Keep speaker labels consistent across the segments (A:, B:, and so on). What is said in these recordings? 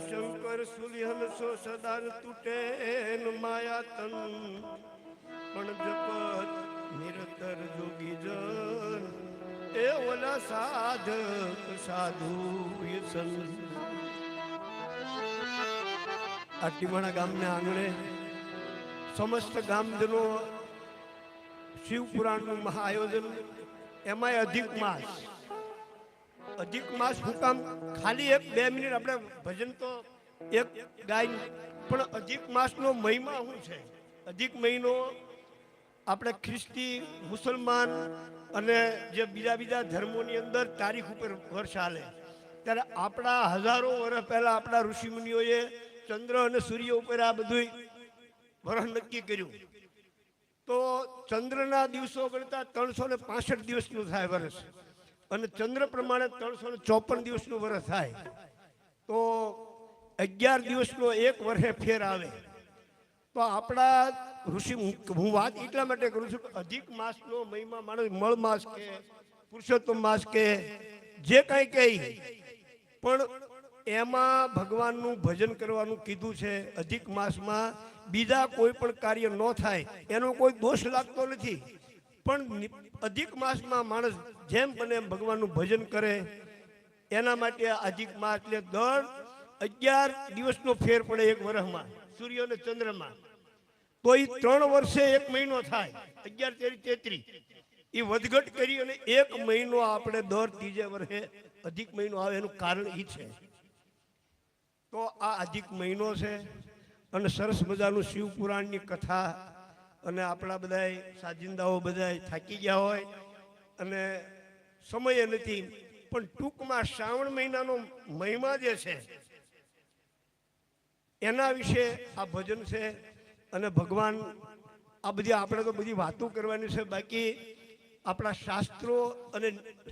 A: શંકર સુલિહન સો સદાર તૂટે માયા તન પણ જપત નિરતર જોગી જન. એ ઓલા સાધક સાધુ વ્યસન. આ ટીમાણા ગામના આંગણે સમસ્ત ગામજનો શિવપુરાણનું મહા આયોજન એમાંય અધિક માસ. અધિક માસ હું કામ ખાલી એક બે મિનિટ આપણે ભજન તો એક ગાય પણ અધિક માસનો મહિમા શું છે? અધિક મહિનો આપણે ખ્રિસ્તી, મુસલમાન અને જે બીજા બીજા ધર્મોની અંદર તારીખ ઉપર વર્ષ હાલે. ત્યારે આપણા હજારો વર્ષ પહેલા આપણા ઋષિમુનિઓએ ચંદ્ર અને સૂર્ય ઉપર આ બધું વર્ષ નક્કી કર્યું. તો ચંદ્રના દિવસો ગણતા ત્રણસો ને પાસઠ દિવસનું થાય વર્ષ અને ચંદ્ર પ્રમાણે ત્રણસો ચોપન દિવસનું વર્ષ થાય, તો અગિયાર દિવસનો એક વર્ષે ફેર આવે. તો આપણા ઋષિ, હું વાત એટલા માટે કરું છું કે અધિક માસનો મહિમા માણસ, મળ માસ કે પુરુષોત્તમ માસ કે જે કાંઈ કહે, પણ એમાં ભગવાનનું ભજન કરવાનું કીધું છે, અધિક માસમાં બીજા કોઈ પણ કાર્ય ન થાય, એનો કોઈ દોષ લાગતો નથી. પણ અધિક માસમાં માણસ જેમ બને એમ ભગવાનનું ભજન કરે. એના માટે અધિક માસ એટલે દર અગિયાર દિવસનો ફેર પડે એક વર્ષમાં સૂર્ય અને ચંદ્રમાં. તો એ ત્રણ વર્ષે એક મહિનો થાય, અગિયાર, તેરી તેત્રીસ એ વધઘટ કરી અને એક મહિનો આપણે દર ત્રીજે વર્ષે અધિક મહિનો આવે એનું કારણ એ છે. તો આ અધિક મહિનો છે અને સરસ મજાનું શિવ પુરાણની કથા અને આપણા બધાય સાજિંદાઓ બધાય થાકી ગયા હોય અને સમય નથી, પણ ટૂંકમાં શ્રાવણ મહિનાનો મહિમા જે છે, એના વિશે આ ભજન છે અને ભગવાન આ બધી આપણે તો બધી વાતો કરવાની છે. બાકી આપણા શાસ્ત્રો અને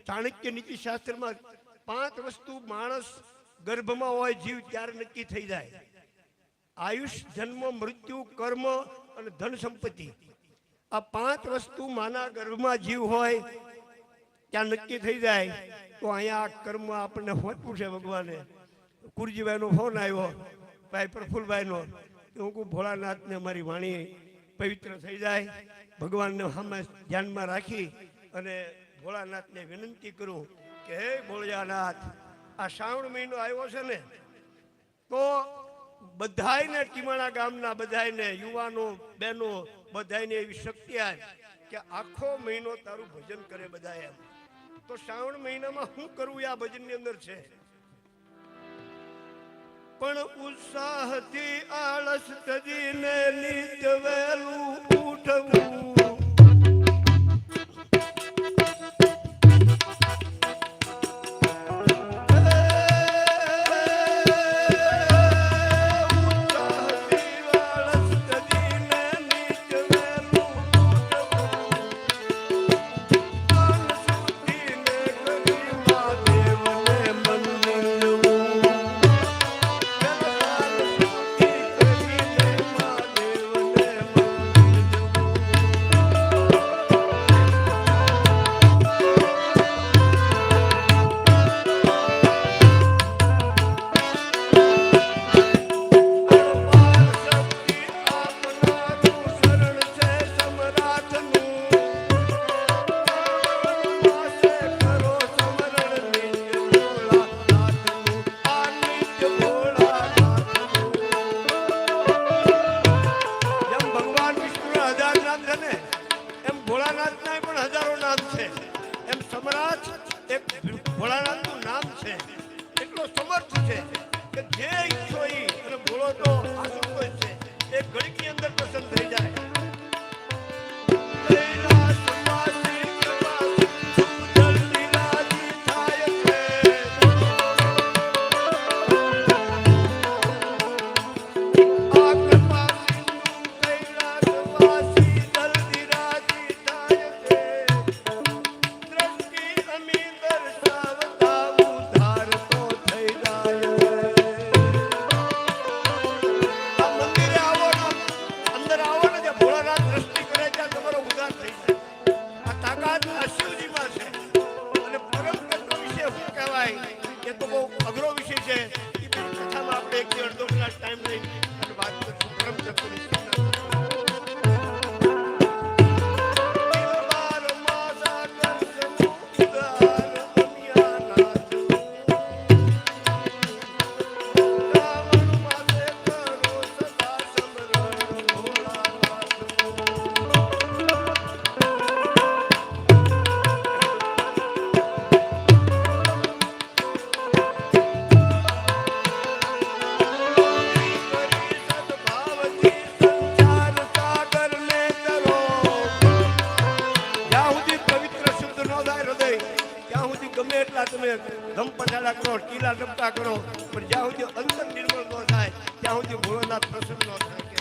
A: ચાણક્ય નીતિ શાસ્ત્રમાં પાંચ વસ્તુ માણસ ગર્ભમાં હોય, જીવ ત્યારે નક્કી થઈ જાય. આયુષ, જન્મ, મૃત્યુ, કર્મ અને ધન સંપત્તિ. આ પાંચ વસ્તુ માના ગર્ભમાં જીવ હોય ત્યાં નક્કી થઈ જાય, તો અહીંયા આ કર્મ આપણને હોતું છે ભગવાને. કુરજીભાઈનો ફોન આવ્યો, ભાઈ પ્રફુલભાઈનો હું કહું, ભોળાનાથને મારી વાણી પવિત્ર થઈ જાય. ભગવાનને સામે ધ્યાનમાં રાખી અને ભોળાનાથને વિનંતી કરું કે હે ભોળિયાનાથ, આ શ્રાવણ મહિનો આવ્યો છે ને, તો બધાયને ટીમાણા ગામના બધાયને, યુવાનો, બહેનો, બધાયને એવી શક્તિ આવે કે આખો મહિનો તારું ભજન કરે બધા એમ. તો શ્રાવણ મહિનામાં શું કરવું આ ભજનની અંદર છે? પણ ઉત્સાહથી આળસ તજીને નીચ વહેલું ઉઠવું. નામ છે ને એમ ભોળાનાથના પણ હજારો નાથ છે. એમ સમ્રાટ એક ભોળાનાથનું નામ છે. એટલો સમર્થ છે કે જે ઈચ્છો છે. એ કથામાં આપણે એક અડધો કલાક ટાઈમ લઈને અને વાત કરશું. પરમ ચતુર્થી. તમે ધમપછાડા કરો ટીલા ધમકા કરો, પણ જ્યાં સુધી અંતર નિર્મળ ન થાય, ત્યાં સુધી ભોળોનાથ પ્રસન્ન ન થાય.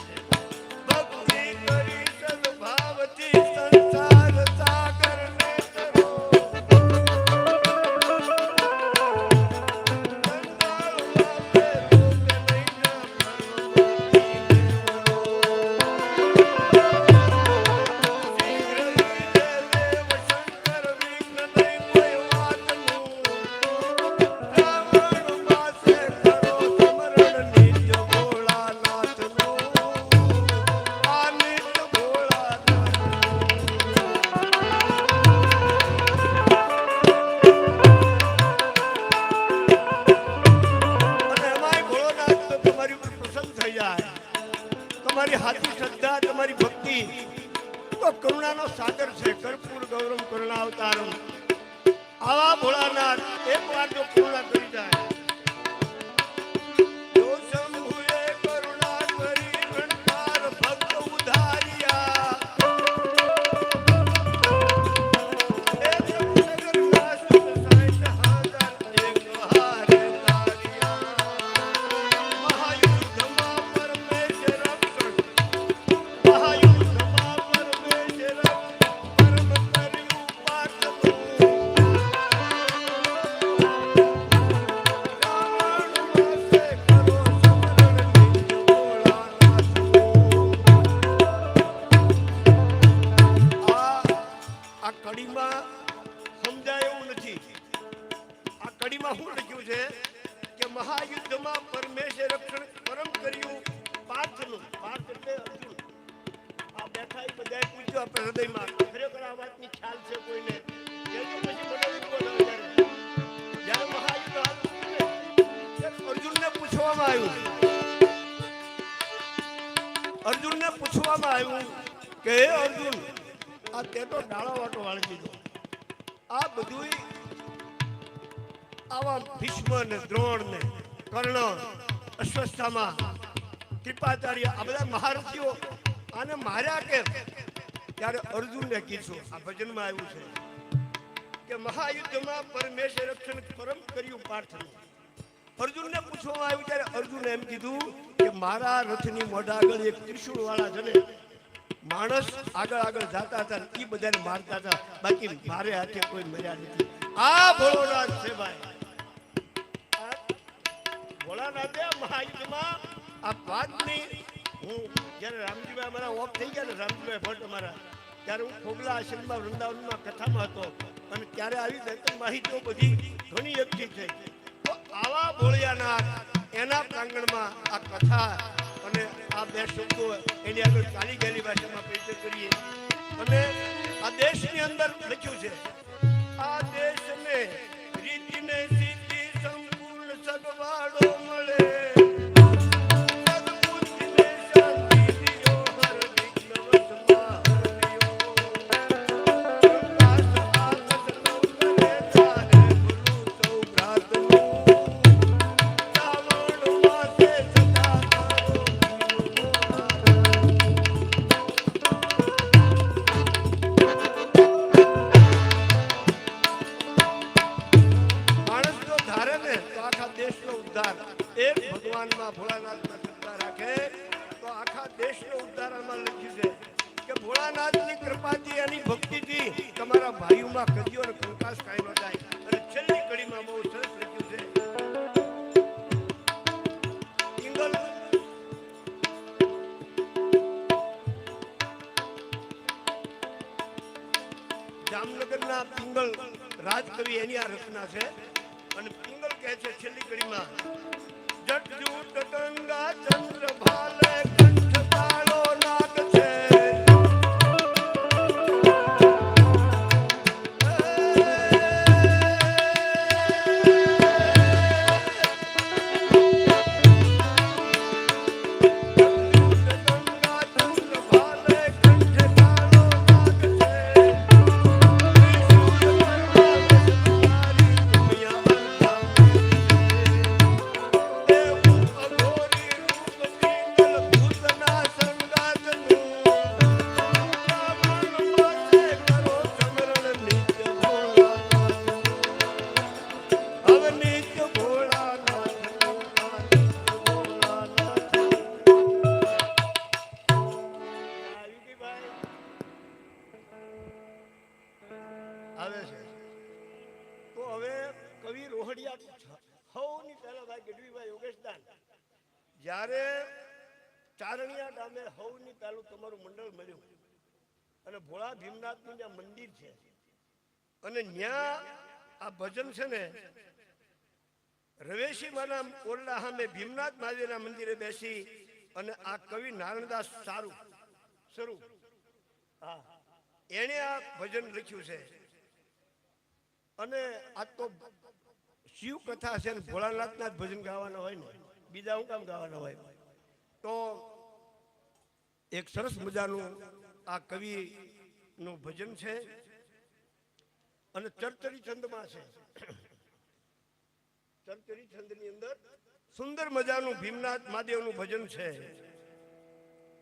A: મહાયુદ્ધમાં પરમેશે રક્ષણ પરમ કર્યું. પાર્થનું પાર્થ એટલે અર્જુન. આ બેઠા એ બધાએ પૂછ્યું આપણે હૃદયમાં, ખરેખર આ વાતની ખ્યાલ છે કોઈને? થયો જ્યારે મહાયુદ્ધ અર્જુનને પૂછવામાં આવ્યું. અર્જુનને પૂછવામાં આવ્યું કે, હે અર્જુન, આ તે તો ડાળો આ બધું આવા ભીષ્મ ને દ્રોણ ને કર્ણ અશ્વસ્થામાં કૃપાચાર્ય, આ બધા મહારથીઓ, આને માર્યા કે? ત્યારે અર્જુનને કીધું, આ ભજનમાં આવ્યું છે કે મહાયુદ્ધમાં પરમેશ રક્ષણ પરમ કર્યું પાર્થનું. અર્જુનને પૂછવામાં આવ્યું, ત્યારે અર્જુને એમ કીધું કે મારા રથની મોઢા આગળ એક ત્રિશુળ વાળા જને માણસ આગળ આગળ જાતા હતા એ બધાને મારતા હતા. બાકી મારે હાથે કોઈ મર્યા નથી. આ ભોળોનાથ છે ભાઈ. થઈ ગયા ને ભાષામાં પરિચય કરીએ. અને આ દેશની અંદર લખ્યું છે, આ દેશને રીતિને સીધી સંપૂર્ણ સગવાડો રાજકવિ એની આ રચના છે. અને પિંગલ કહે છે, છેલ્લી કડીમાં જટજૂટ ગંગા ચંદ્ર ભાલે કંઠ તાળો આવે છે. તો હવે કવિ રોહડિયા સૌની પહેલા ભાઈ ગઢવીભાઈ યોગેશદાન. જ્યારે ચારણિયા ગામે સૌની પહેલું તમારું મંડળ મળ્યું અને ભોળા ભીમનાથનું જ્યાં મંદિર છે. અને ત્યાં આ ભજન છે ને, રવેશી માના ઓરડા સામે ભીમનાથ મહાદેવના મંદિરે બેસી અને આ કવિ નારણદાસ સારું, શરૂ. હા. એણે આ ભજન લખ્યું છે. અને આ તો શિવ કથા છે ને ભોળાનાથના જ ભજન ગાવાના હોય ને, બીજા હું કામ ગાવાના હોય? તો એક સરસ મજાનું આ કવિનું ભજન છે અને ચરચરી છંદમાં છે. ચરચરી છંદની અંદર સુંદર મજાનું ભીમનાથ મહાદેવનું ભજન છે.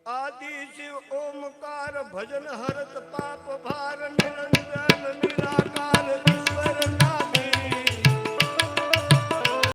A: આદિ શિવ ઓમકાર ભજન હરત પાપ ભાર નિરંજન નિરાકાર ઈશ્વર